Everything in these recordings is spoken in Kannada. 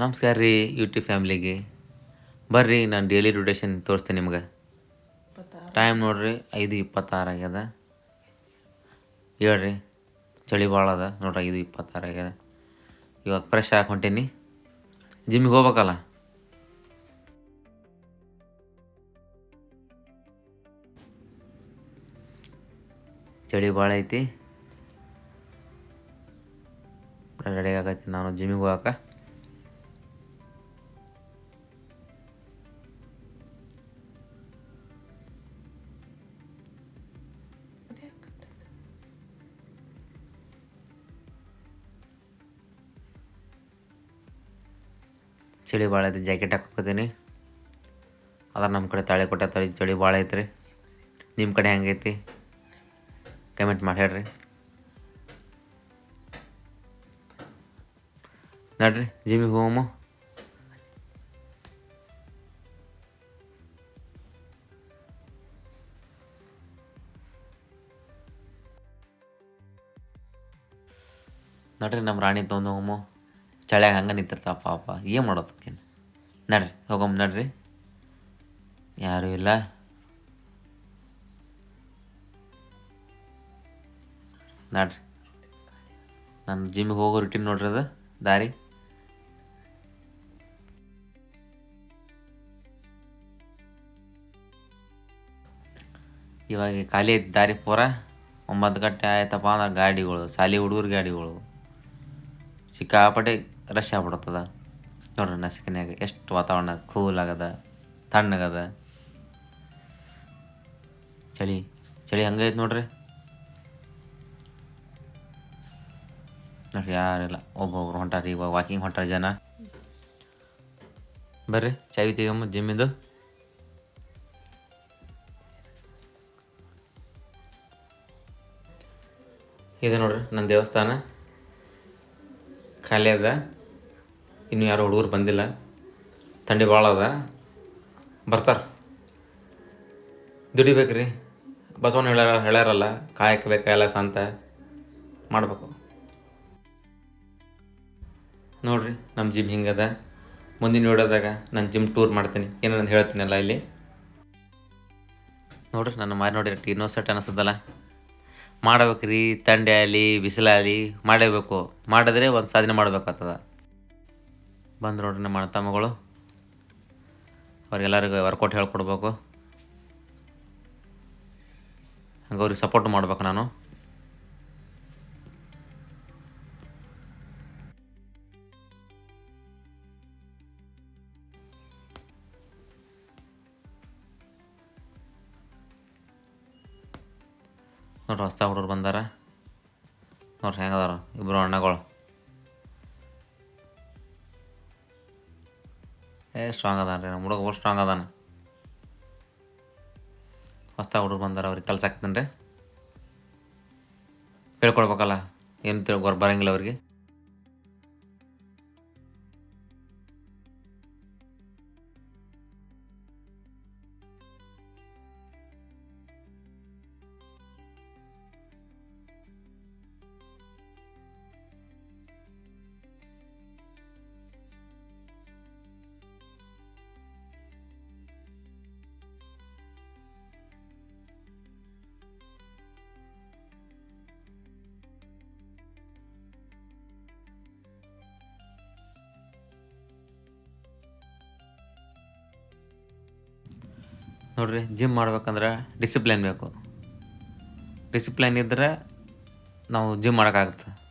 ನಮಸ್ಕಾರ ರೀ ಯೂಟ್ಯೂಬ್ ಫ್ಯಾಮ್ಲಿಗೆ. ಬರ್ರಿ ನಾನು ಡೈಲಿ ರೊಟೇಷನ್ ತೋರಿಸ್ತೀನಿ ನಿಮ್ಗೆ. ಟೈಮ್ ನೋಡ್ರಿ ಐದು ಇಪ್ಪತ್ತಾರು ಆಗ್ಯದ. ಹೇಳ್ರಿ ಚಳಿ ಭಾಳ ಅದ ನೋಡ್ರಿ ಐದು ಇಪ್ಪತ್ತಾರು ಆಗ್ಯದ. ಇವಾಗ ಫ್ರೆಶ್ ಆಗಿ ಹೊಂಟೀನಿ. ಜಿಮ್ಮಿಗೆ ಹೋಗ್ಬೇಕಲ್ಲ? ಚಳಿ ಭಾಳ ಐತಿ. ರೆಡಿ ಆಗೈತಿ ನಾನು ಜಿಮ್ಮಿಗೆ ಹೋಗಕ್ಕೆ ಚಳಿ ಭಾಳ ಐತೆ ಜಾಕೆಟ್ ಹಾಕೋತೀನಿ ಅದ್ರ ನಮ್ಮ ಕಡೆ ತಾಳೆ ಕೊಟ್ಟ ತಳಿ ಚಳಿ ಭಾಳ ಐತ್ರಿ. ನಿಮ್ಮ ಕಡೆ ಹೆಂಗೈತಿ ಕಮೆಂಟ್ ಮಾಡಿ ಹೇಳ್ರಿ. ನಡ್ರಿ ಜಿಮ್ಮಿಗೆ ಹೋಗಮ್ಮ ನಡ್ರಿ, ನಮ್ಮ ರಾಣಿ ತೊಗೊಂಡು ಹೋಗಮ್ಮ ಚಳ್ಯಾಗ ಹಂಗೆ ನಿಂತಿರ್ತಾವ ಪಾಪ. ಏನು ಮಾಡೋದಕ್ಕೆ ನಡ್ರಿ, ಹೋಗಮ್, ನಡ್ರಿ. ಯಾರೂ ಇಲ್ಲ? ನಡ್ರಿ. ನಾನು ಜಿಮ್ಮಿಗೆ ಹೋಗೋ ರುಟೀನ್ ನೋಡ್ರಿ ಅದು. ದಾರಿ. ಇವಾಗ ಖಾಲಿ ಐತಿ ದಾರಿ ಪೂರ. ಒಂಬತ್ತು ಗಂಟೆ ಆಯ್ತಪ್ಪ ಅಂದ್ರೆ ಗಾಡಿಗಳು ಸಾಲಿ ಹುಡುಗರು ಗಾಡಿಗಳು. ಸಿಕ್ಕಾಪಟ್ಟೆ ರಶ್ ಆಗ್ಬಿಡ್ತದ ನೋಡ್ರಿ ನಸಿಕಿನ್ಯಾಗ ಎಷ್ಟು ವಾತಾವರಣ ಕೂಲ್ ಆಗದ, ತಣ್ಣಗದ. ಚಳಿ ಚಳಿ ಹಂಗೈತೆ ನೋಡ್ರಿ. ನೋಡ್ರಿ ಯಾರಿಲ್ಲ ಒಬ್ಬೊಬ್ರು ಹೊಂಟಾರಿ, ಇವಾಗ ವಾಕಿಂಗ್ ಹೊಂಟಾರ ಜನ. ಬರ್ರಿ, ಚಾವಿ ತೆಗಮ್ಮ ಜಿಮ್ಮಿಂದು ಇದು. ನೋಡ್ರಿ ನನ್ನ ದೇವಸ್ಥಾನ. ಖಾಲಿ ಅದ. ಇನ್ನು ಯಾರು ಹುಡುಗರು ಬಂದಿಲ್ಲ. ಥಂಡಿ ಭಾಳ ಅದ. ಬರ್ತಾರೆ. ದುಡಿಬೇಕ್ರಿ. ಬಸವನ ಹೇಳ್ಯಾರ, ಹೇಳ್ಯಾರಲ್ಲ ಕಾಯಕ್ಕೆ ಎಲ್ಲ ಸಂತ ಮಾಡಬೇಕು. ನೋಡ್ರಿ ನಮ್ಮ ಜಿಮ್ ಹಿಂಗದ. ಮುಂದಿನ ವಿಡಿಯೋದಾಗ ನಾನು ಜಿಮ್ ಟೂರ್ ಮಾಡ್ತೀನಿ. ಏನಂತ ಹೇಳ್ತೀನಲ್ಲ ಇಲ್ಲಿ. ನೋಡ್ರಿ, ನನ್ನ ಮಾರಿ ನೋಡಿರಿ ಟೀನೋ ಸೆಟ್ ಅನಿಸ್ತದಲ್ಲ. ಮಾಡ್ಬೇಕ್ರಿ, ತಂಡೆ ಆಗಲಿ, ಬಿಸಿಲಾಗಲಿ, ಮಾಡಬೇಕು. ಮಾಡಿದ್ರೆ ಒಂದು ಸಾಧನೆ ಮಾಡ್ಬೇಕಾಗ್ತದ. ಬಂದು ನೋಡ್ರಿ ನಮ್ಮ ಅಣ್ಣ ತಮ್ಮಗಳು. ಅವ್ರಿಗೆಲ್ಲರಿಗೂ ವರ್ಕೌಟ್ ಹೇಳ್ಕೊಡ್ಬೇಕು. ಹಂಗೆ ಅವ್ರಿಗೆ ಸಪೋರ್ಟ್ ಮಾಡ್ಬೇಕು ನಾನು. ನೋಡ್ರಿ ಹೊಸ್ತಾ ಹುಡುಗರು ಬಂದಾರ. ನೋಡ್ರಿ ಹೆಂಗದಾರ ಇಬ್ಬರು ಅಣ್ಣಗಳು. ಏ ಸ್ಟ್ರಾಂಗ್ ಅದಾನ ರೀ ನಮ್ಮ ಹುಡುಗ ಭಾಳ ಸ್ಟ್ರಾಂಗ್ ಅದಾನ. ಹೊಸ್ತಾಗ ಹುಡುಗರು ಬಂದಾರ, ಅವ್ರಿಗೆ ಕೆಲಸ ಹಾಕ್ತೀನಿ ರೀ. ಹೇಳ್ಕೊಡ್ಬೇಕಲ್ಲ ಏನು ತಿಳ್ಕೊರ್ ಬರಂಗಿಲ್ಲ ಅವ್ರಿಗೆ. ನೋಡ್ರಿ ಜಿಮ್ ಮಾಡ್ಬೇಕಂದ್ರೆ ಡಿಸಿಪ್ಲಿನ್ ಬೇಕು. ಡಿಸಿಪ್ಲಿನ್ ಇದ್ದರೆ ನಾವು ಜಿಮ್ ಮಾಡೋಕ್ಕಾಗತ್ತೆ.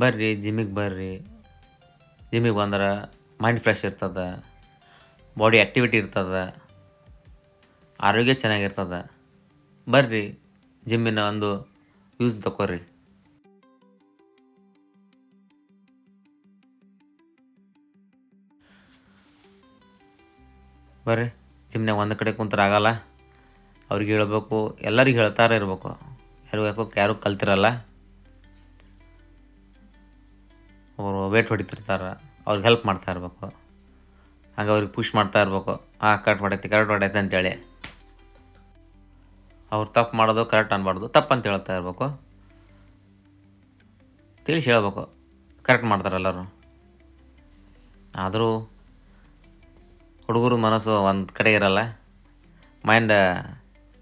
ಬರ್ರಿ ಜಿಮ್ಮಿಗೆ ಬರ್ರಿ. ಜಿಮ್ಮಿಗೆ ಬಂದ್ರೆ ಮೈಂಡ್ ಫ್ರೆಶ್ ಇರ್ತದೆ. ಬಾಡಿ ಆ್ಯಕ್ಟಿವಿಟಿ ಇರ್ತದೆ. ಆರೋಗ್ಯ ಚೆನ್ನಾಗಿರ್ತದೆ. ಬರ್ರಿ ಜಿಮ್ಮಿನ ಒಂದು ಯೂಸ್ ತಗೋರಿ ಬರ್ರಿ ಜಿಮ್ನಾಗ ಒಂದು ಕಡೆ ಕುಂತ್ರೆ ಆಗಲ್ಲ. ಅವ್ರಿಗೆ ಹೇಳಬೇಕು, ಎಲ್ಲರಿಗೆ ಹೇಳ್ತಾರೆ ಇರಬೇಕು. ಯಾರು ಯಾಕೋ ಯಾರು ಕಲ್ತಿರಲ್ಲ. ಅವರು ವೇಟ್ ಹೊಡಿತಿರ್ತಾರೆ, ಅವ್ರಿಗೆ ಹೆಲ್ಪ್ ಮಾಡ್ತಾ ಇರಬೇಕು. ಹಾಗೆ ಅವ್ರಿಗೆ ಪುಷ್ ಮಾಡ್ತಾ ಇರಬೇಕು. ಹಾಂ ಕರೆಕ್ಟ್ ಮಾಡೈತಿ ಕರೆಕ್ಟ್ ಮಾಡೈತೆ ಅಂತೇಳಿ. ಅವ್ರು ತಪ್ಪು ಮಾಡೋದು ಕರೆಕ್ಟ್ ಅನ್ಬಾರ್ದು, ತಪ್ಪು ಅಂತ ಹೇಳ್ತಾ ಇರಬೇಕು. ತಿಳಿಸಿ ಹೇಳ್ಬೇಕು ಕರೆಕ್ಟ್ ಮಾಡ್ತಾರೆ ಎಲ್ಲರೂ ಆದರೂ ಹುಡುಗರು ಮನಸ್ಸು ಒಂದು ಕಡೆ ಇರಲ್ಲ. ಮೈಂಡ್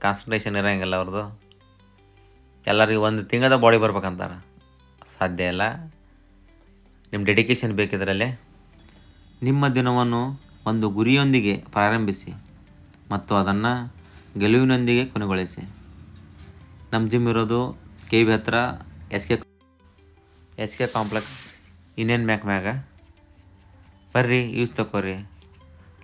ಕಾನ್ಸಂಟ್ರೇಷನ್ ಇರೋಂಗಿಲ್ಲ ಅವ್ರದ್ದು ಎಲ್ಲರಿಗೂ ಒಂದು ತಿಂಗಳದ ಬಾಡಿ ಬರ್ಬೇಕಂತಾರೆ. ಸಾಧ್ಯ ಇಲ್ಲ. ನಿಮ್ಮ ಡೆಡಿಕೇಶನ್ ಬೇಕಿದ್ರಲ್ಲಿ. ನಿಮ್ಮ ದಿನವನ್ನು ಒಂದು ಗುರಿಯೊಂದಿಗೆ ಪ್ರಾರಂಭಿಸಿ ಮತ್ತು ಅದನ್ನು ಗೆಲುವಿನೊಂದಿಗೆ ಕೊನೆಗೊಳಿಸಿ. ನಮ್ಮ ಜಿಮ್ ಇರೋದು ಕೆ ಬಿ ಹತ್ರ S K S K complex ಇನ್ನೇನು ಮ್ಯಾಕ್ ಮ್ಯಾಗ. ಬರ್ರಿ ಯೂಸ್ ತಗೋರಿ